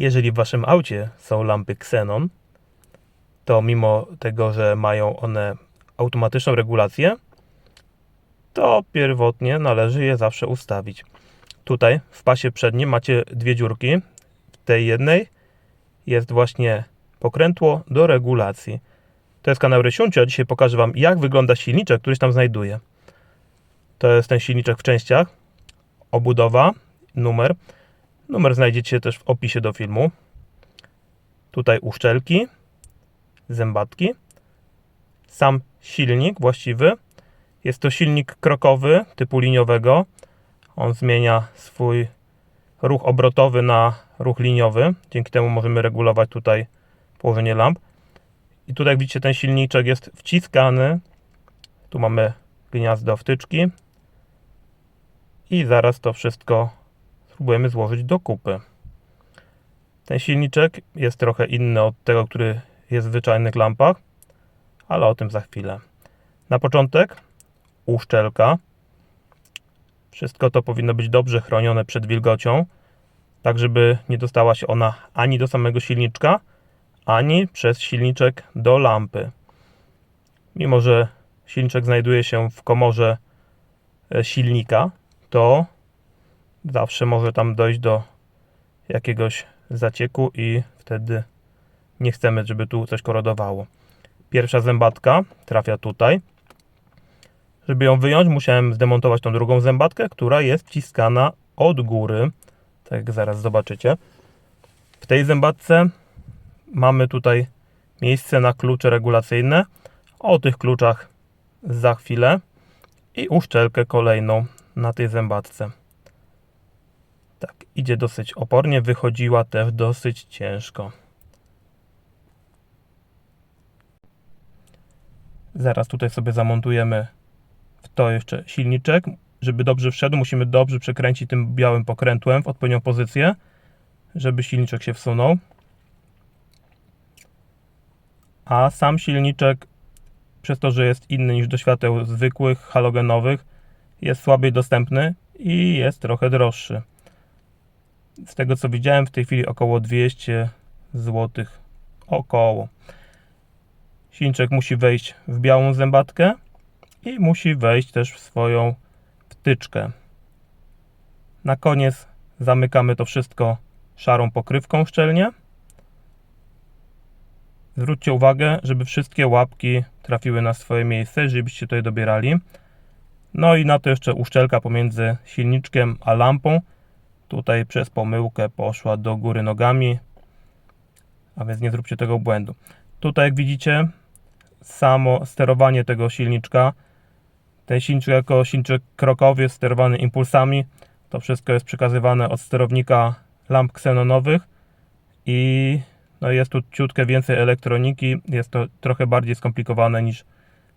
Jeżeli w waszym aucie są lampy Xenon, to mimo tego, że mają one automatyczną regulację, to pierwotnie należy je zawsze ustawić. Tutaj w pasie przednim macie dwie dziurki. W tej jednej jest właśnie pokrętło do regulacji. To jest kanał Rysiuncio, a dzisiaj pokażę Wam, jak wygląda silniczek, który się tam znajduje. To jest ten silniczek w częściach. Obudowa, numer. Numer znajdziecie też w opisie do filmu. Tutaj uszczelki, zębatki. Sam silnik właściwy. Jest to silnik krokowy typu liniowego. On zmienia swój ruch obrotowy na ruch liniowy. Dzięki temu możemy regulować tutaj położenie lamp. I tutaj jak widzicie ten silniczek jest wciskany. Tu mamy gniazdo wtyczki. I zaraz to wszystko spróbujemy złożyć do kupy. Ten silniczek jest trochę inny od tego, który jest w zwyczajnych lampach, ale o tym za chwilę. Na początek uszczelka. Wszystko to powinno być dobrze chronione przed wilgocią, tak żeby nie dostała się ona ani do samego silniczka, ani przez silniczek do lampy. Mimo, że silniczek znajduje się w komorze e, silnika, to zawsze może tam dojść do jakiegoś zacieku i wtedy nie chcemy, żeby tu coś korodowało. Pierwsza zębatka trafia tutaj. Żeby ją wyjąć, musiałem zdemontować tą drugą zębatkę, która jest wciskana od góry. Tak jak zaraz zobaczycie. W tej zębatce mamy tutaj miejsce na klucze regulacyjne. O tych kluczach za chwilę. I uszczelkę kolejną na tej zębatce. Tak, idzie dosyć opornie, wychodziła też dosyć ciężko. Zaraz tutaj sobie zamontujemy w to jeszcze silniczek. Żeby dobrze wszedł, musimy dobrze przekręcić tym białym pokrętłem w odpowiednią pozycję, żeby silniczek się wsunął. A sam silniczek, przez to, że jest inny niż do świateł zwykłych, halogenowych, jest słabiej dostępny i jest trochę droższy. Z tego co widziałem, w tej chwili około 200 zł. Około. Silniczek musi wejść w białą zębatkę i musi wejść też w swoją wtyczkę. Na koniec zamykamy to wszystko szarą pokrywką szczelnie. Zwróćcie uwagę, żeby wszystkie łapki trafiły na swoje miejsce, jeżeli byście tutaj dobierali. No i na to jeszcze uszczelka pomiędzy silniczkiem a lampą. Tutaj przez pomyłkę poszła do góry nogami, a więc nie zróbcie tego błędu. Tutaj jak widzicie, samo sterowanie tego silniczka, ten silniczek jako silniczek krokowy jest sterowany impulsami. To wszystko jest przekazywane od sterownika lamp ksenonowych i no jest tu ciutkę więcej elektroniki. Jest to trochę bardziej skomplikowane niż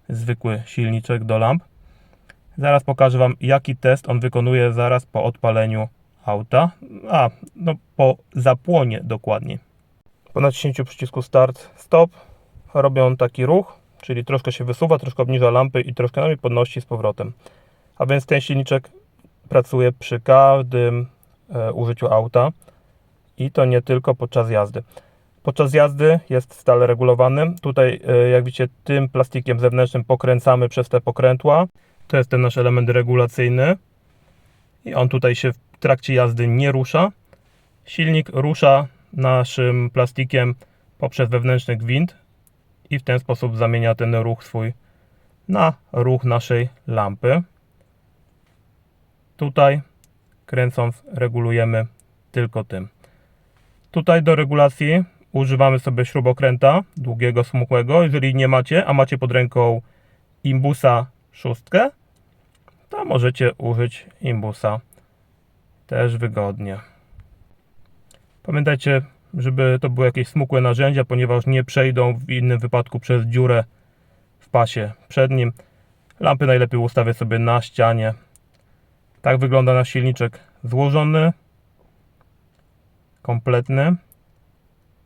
zwykły silniczek do lamp. Zaraz pokażę Wam, jaki test on wykonuje zaraz po odpaleniu auta. A, no po zapłonie dokładnie. Po naciśnięciu przycisku start, stop robią taki ruch, czyli troszkę się wysuwa, troszkę obniża lampy i troszkę nami podnosi z powrotem. A więc ten silniczek pracuje przy każdym e, użyciu auta i to nie tylko podczas jazdy. Podczas jazdy jest stale regulowany. Tutaj, e, jak widzicie, tym plastikiem zewnętrznym pokręcamy przez te pokrętła. To jest ten nasz element regulacyjny. I on tutaj się w trakcie jazdy nie rusza. Silnik rusza naszym plastikiem poprzez wewnętrzny gwint i w ten sposób zamienia ten ruch swój na ruch naszej lampy. Tutaj kręcąc regulujemy tylko tym. Tutaj do regulacji używamy sobie śrubokręta długiego, smukłego. Jeżeli nie macie, a macie pod ręką imbusa szóstkę, to możecie użyć imbusa też wygodnie. Pamiętajcie, żeby to były jakieś smukłe narzędzia, ponieważ nie przejdą w innym wypadku przez dziurę w pasie przednim. Lampy najlepiej ustawię sobie na ścianie. Tak wygląda nasz silniczek złożony, kompletny.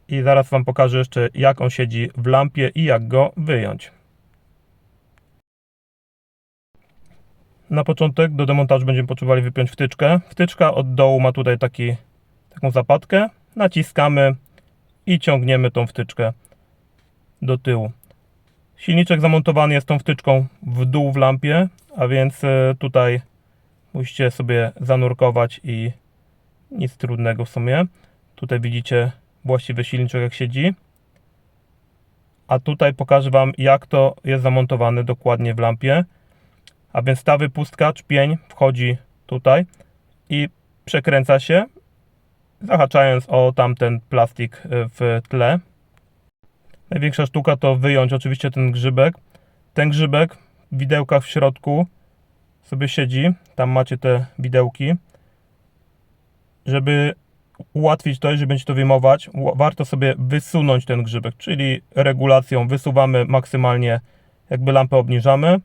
I zaraz Wam pokażę jeszcze, jak on siedzi w lampie i jak go wyjąć. Na początek do demontażu będziemy potrzebowali wypiąć wtyczkę. Wtyczka od dołu ma tutaj taki, taką zapadkę. naciskamy i ciągniemy tą wtyczkę do tyłu. Silniczek zamontowany jest tą wtyczką w dół w lampie, a więc e, tutaj musicie sobie zanurkować i nic trudnego w sumie. Tutaj widzicie właściwy silniczek jak siedzi. A tutaj pokażę Wam jak to jest zamontowane dokładnie w lampie. A więc ta wypustka, czpień wchodzi tutaj i przekręca się, zahaczając o tamten plastik e, w tle. Największa sztuka to wyjąć oczywiście ten grzybek. Ten grzybek w widełkach w środku sobie siedzi. Tam macie te widełki. Żeby ułatwić to, jeżeli będziecie to wyjmować, warto sobie wysunąć ten grzybek, czyli regulacją wysuwamy maksymalnie, jakby lampę obniżamy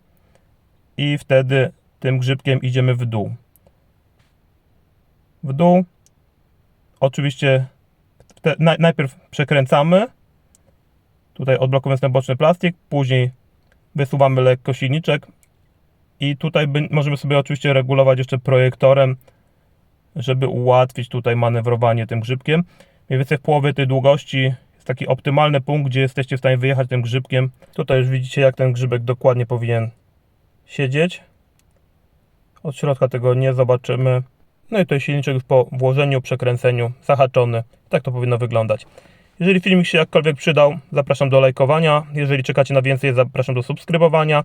i wtedy tym grzybkiem idziemy w dół. W dół. Oczywiście najpierw przekręcamy. Tutaj odblokowując ten boczny plastik, później wysuwamy lekko silniczek i tutaj możemy sobie oczywiście regulować jeszcze projektorem, żeby ułatwić tutaj manewrowanie tym grzybkiem. Mniej więcej w połowie tej długości jest taki optymalny punkt, gdzie jesteście w stanie wyjechać tym grzybkiem. Tutaj już widzicie, jak ten grzybek dokładnie powinien siedzieć. Od środka tego nie zobaczymy. No i tutaj silniczek już po włożeniu, przekręceniu, zahaczony. Tak to powinno wyglądać. Jeżeli filmik się jakkolwiek przydał, zapraszam do lajkowania. Jeżeli czekacie na więcej, zapraszam do subskrybowania.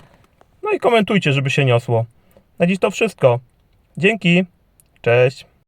No i komentujcie, żeby się niosło. Na dziś to wszystko. Dzięki. Cześć.